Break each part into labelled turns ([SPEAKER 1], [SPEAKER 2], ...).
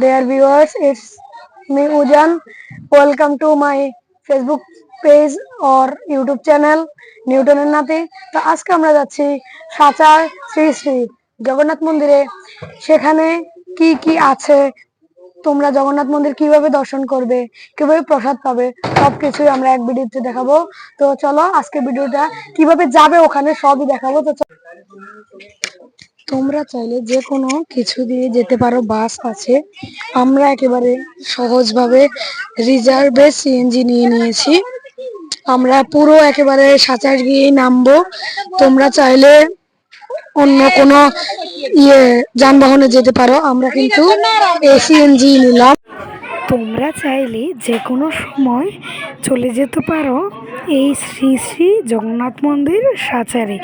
[SPEAKER 1] dear viewers. It's me Ujan. Welcome to my Facebook page or YouTube channel নিউটনের নাতি তো আজকে আমরা যাচ্ছি সাচার শ্রী শ্রী জগন্নাথ মন্দিরে সেখানে কি কি আছে তোমরা জগন্নাথ মন্দির কীভাবে দর্শন করবে, কীভাবে প্রসাদ পাবে, সবকিছুই আমরা এক ভিডিওতে দেখাবো তো চলো আজকে ভিডিওটা কীভাবে যাবে ওখানে সবই দেখাবো তো। তোমরা চাইলে যে কোনো কিছু দিয়ে যেতে পারো, বাস আছে। আমরা একেবারে সহজভাবে রিজার্ভে সিএনজি নিয়ে নিয়েছি। আমরা পুরো একেবারে সাঁচার গিয়ে নামবো। তোমরা চাইলে অন্য কোনো ইয়ে যানবাহনে যেতে পারো। আমরা কিন্তু সিএনজি নিলাম।
[SPEAKER 2] তোমরা চাইলে যে কোনো সময় চলে যেতে পারো এই শ্রী শ্রী জগন্নাথ মন্দির সাচারে।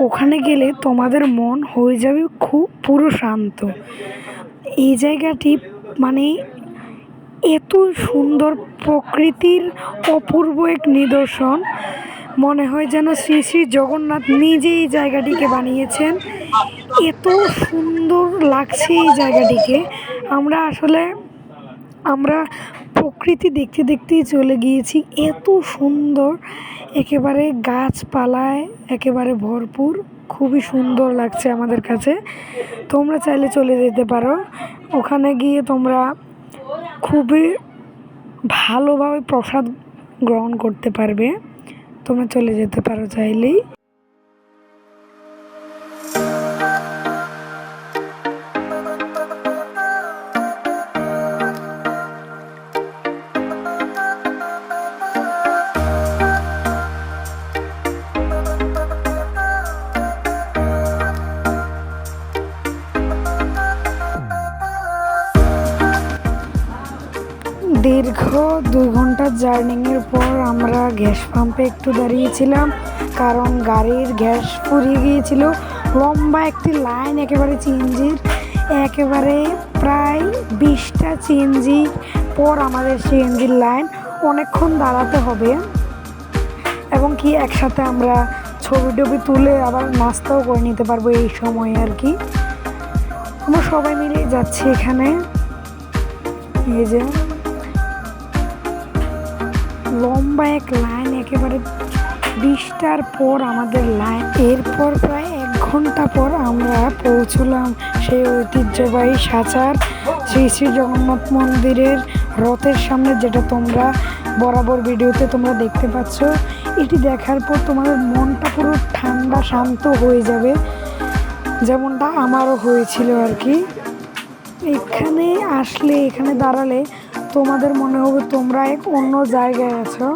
[SPEAKER 2] ওখানে গেলে তোমাদের মন হয়ে যাবে খুব পুরো শান্ত। এই জায়গাটি মানে এত সুন্দর প্রকৃতির অপূর্ব এক নিদর্শন। মনে হয় যেন শ্রী শ্রী জগন্নাথ নিজে এই জায়গাটিকে বানিয়েছেন। এত সুন্দর লাগছে এই জায়গাটিকে। আমরা আসলে আমরা প্রকৃতি দেখতে দেখতেই চলে গিয়েছি। এত সুন্দর, একেবারে গাছপালায় একেবারে ভরপুর, খুবই সুন্দর লাগছে আমাদের কাছে। তোমরা চাইলে চলে যেতে পারো। ওখানে গিয়ে তোমরা খুবই ভালোভাবে প্রসাদ গ্রহণ করতে পারবে। তোমরা চলে যেতে পারো চাইলেই। ঘণ্টার জার্নিংয়ের পর আমরা গ্যাস পাম্পে একটু দাঁড়িয়েছিলাম, কারণ গাড়ির গ্যাস ফুরিয়ে গিয়েছিল। লম্বা একটি লাইন, একেবারে চিএনজির একেবারে প্রায় বিশটা চিএনজি পর আমাদের সিএনজির লাইন অনেকক্ষণ দাঁড়াতে হবে। এবং কি একসাথে আমরা ছবি টবি তুলে আবার নাস্তাও করে নিতে পারব এই সময় আর কি। আমরা সবাই মিলে যাচ্ছি এখানে। এই যে লম্বা এক লাইন একেবারে বিশটার পর আমাদের লাইন এরপর প্রায় এক ঘণ্টা পর আমরা পৌঁছলাম সেই ঐতিহ্যবাহী সাচার শ্রী শ্রী জগন্নাথ মন্দিরের রথের সামনে, যেটা তোমরা বরাবর ভিডিওতে তোমরা দেখতে পাচ্ছ। এটি দেখার পর তোমাদের মনটা পুরো ঠান্ডা, শান্ত হয়ে যাবে। যেমনটা আমারও হয়েছিল আর কি। এখানে আসলে, এখানে দাঁড়ালে তোমাদের মনে হবে তোমরা এক অন্য জায়গায় আছো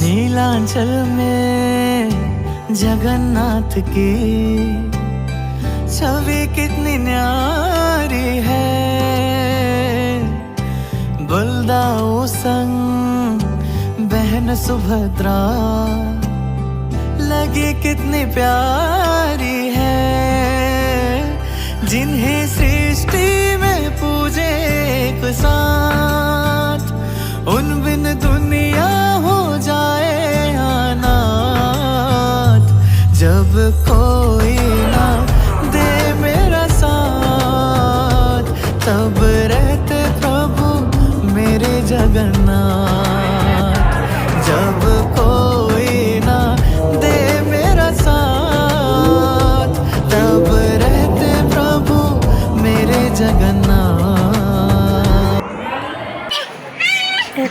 [SPEAKER 3] नीलांचल में जगन्नाथ की छवि कितनी न्यारी है बलदाओ संग बहन सुभद्रा लगी कितनी प्यारी है जिन्हें सृष्टि में पूजे एक साथ, उन बिन दुनिया हो जाए अनाथ। जब कोई ना दे मेरा साथ, तब रहते प्रभु मेरे जगन्नाथ।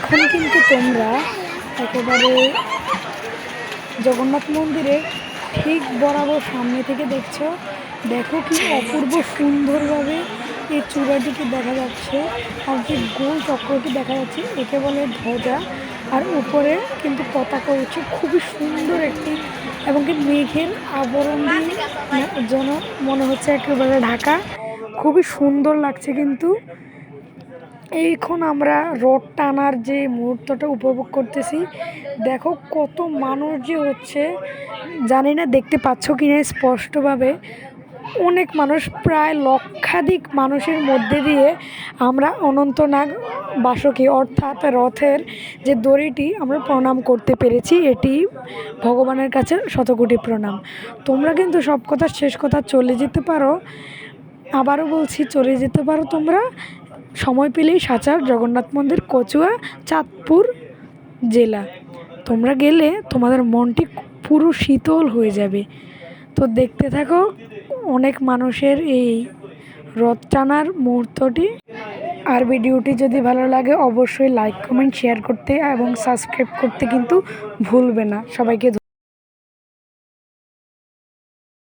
[SPEAKER 2] এখন কিন্তু তোমরা একেবারে জগন্নাথ মন্দিরে ঠিক বরাবর সামনে থেকে দেখছ। দেখো কি অপূর্ব সুন্দরভাবে এই চূড়াটিকে দেখা যাচ্ছে। আর যে গোল চক্রটি দেখা যাচ্ছে, একে বলে ধ্বজা। আর উপরে কিন্তু পতাকা উঠছে খুবই সুন্দর একটি এবং কি মেঘের আবরণ দিয়ে যেন মনে হচ্ছে একেবারে ঢাকা। খুবই সুন্দর লাগছে কিন্তু। এইখন আমরা রোড টানার যে মুহূর্তটা উপভোগ করতেছি, দেখো কত মানুষ যে হচ্ছে, জানি না দেখতে পাচ্ছ কি না স্পষ্টভাবে, অনেক মানুষ প্রায় লক্ষাধিক মানুষের মধ্যে দিয়ে আমরা অনন্তনাগ বাসকে অর্থাৎ রথের যে দড়িটি আমরা প্রণাম করতে পেরেছি, এটি ভগবানের কাছে শতকোটি প্রণাম। তোমরা কিন্তু সব কথা শেষ কথা চলে যেতে পারো, আবারও বলছি চলে যেতে পারো তোমরা। সময় পেলেই সাঁচার জগন্নাথ মন্দির কচুয়া চাঁদপুর জেলা। তোমরা গেলে তোমাদের মনটি পুরো শীতল হয়ে যাবে। তো দেখতে থাকো, অনেক মানুষের এই রথ টানার মুহূর্তটি। আর ভিডিওটি যদি ভালো লাগে, অবশ্যই লাইক কমেন্ট শেয়ার করতে এবং সাবস্ক্রাইব করতে কিন্তু ভুলবে না। সবাইকে।